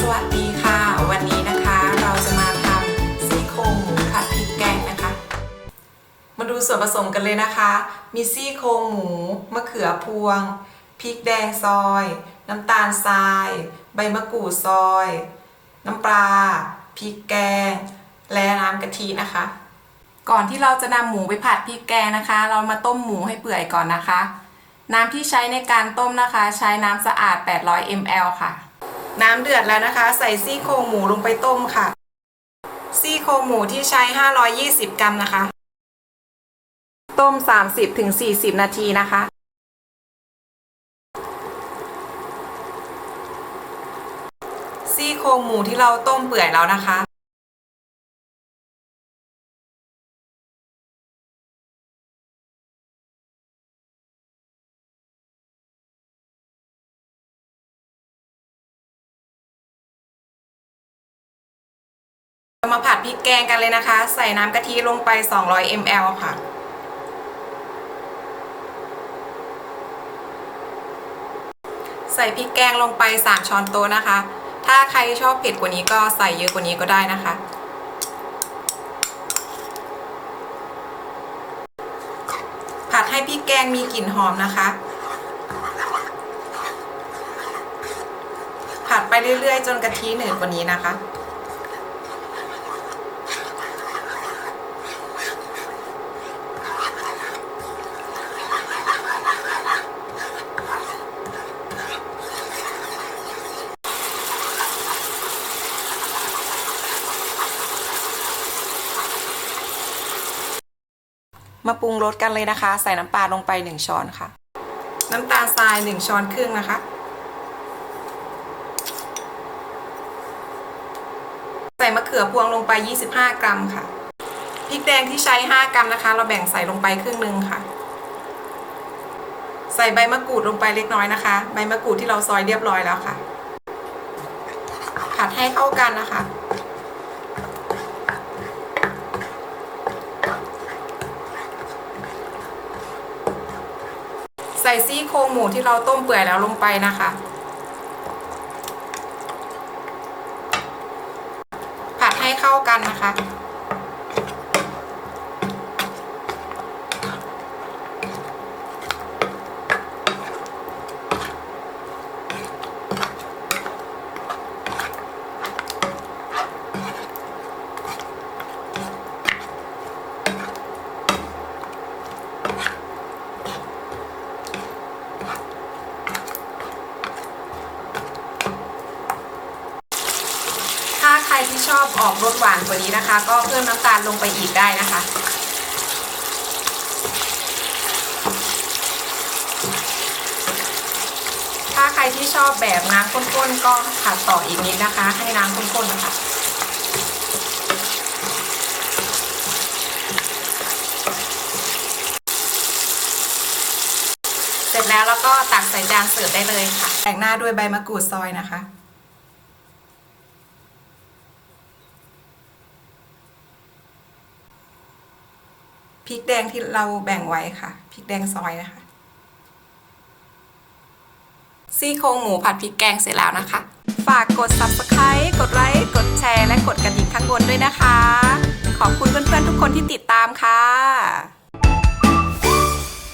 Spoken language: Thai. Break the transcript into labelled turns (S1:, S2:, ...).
S1: สวัสดีค่ะ วันนี้นะคะเราจะมาทำซี่โครงหมูผัดพริกแกงนะคะ มาดูส่วนผสมกันเลยนะคะ มีซี่โครงหมูมะเขือพวงพริกแดงซอย น้ำตาลทราย ใบมะกรูดซอย น้ำปลาพริกแกง และน้ำกะทินะคะ ก่อนที่เราจะนำหมูไปผัดพริกแกงนะคะ เรามาต้มหมูให้เปื่อยก่อนนะคะ น้ำที่ใช้ในการต้มนะคะ ใช้น้ำสะอาด 800 ml ค่ะ น้ำเดือดแล้วนะคะ ใส่ซี่โครงหมูลงไปต้มค่ะ ซี่โครงหมูที่ใช้ 520 กรัมนะคะ ต้ม 30-40 นาทีนะคะ ซี่โครงหมูที่เราต้มเปื่อยแล้วนะคะ มาผัดพริกแกงกันเลยนะคะ ใส่น้ำกะทิลงไป 200 ml ค่ะ ใส่พริกแกงลงไป 3 ช้อนโต๊ะนะคะ ถ้าใครชอบเผ็ดกว่านี้ก็ใส่เยอะกว่านี้ก็ได้นะคะ ผัดให้พริกแกงมีกลิ่นหอมนะคะ ผัดไปเรื่อยๆ จนกะทิหนืดกว่านี้นะคะ มาปรุงรสกันเลยนะคะ ใส่น้ำปลาลงไป 1 ช้อนค่ะ น้ำตาลทราย 1 ช้อนครึ่งนะคะ ใส่มะเขือพวงลงไป 25 กรัมค่ะพริกแดงที่ใช้ 5 กรัมนะคะ เราแบ่งใส่ลงไปครึ่งหนึ่งค่ะ ใส่ใบมะกรูดลงไปเล็กน้อยนะคะ ใบมะกรูดที่เราซอยเรียบร้อยแล้วค่ะ ผัดให้เข้ากันนะคะ ใส่ซี่โครงหมูที่เราต้มเปื่อยแล้วลงไปนะคะ ผัดให้เข้ากันนะคะ ที่ชอบออกรสหวานกว่านี้นะคะ ก็เพิ่มน้ำตาลลงไปอีกได้นะคะ ถ้าใครที่ชอบแบบน้ำข้นๆก็ผัดต่ออีกนิดนะคะ ให้น้ำข้นๆนะคะเสร็จแล้วแล้วก็ตักใส่จานเสิร์ฟได้เลยค่ะ แต่งหน้าด้วยใบมะกรูดซอยนะคะ พริกแดงที่เราแบ่งไว้ค่ะพริกแดงซอยนะคะซี่โครงหมูผัดพริกแกงเสร็จแล้วนะคะ ฝากกด subscribe กดไลค์กดแชร์และกดกระดิ่งข้างบนด้วยนะคะ ขอบคุณเพื่อนๆทุกคนที่ติดตามค่ะ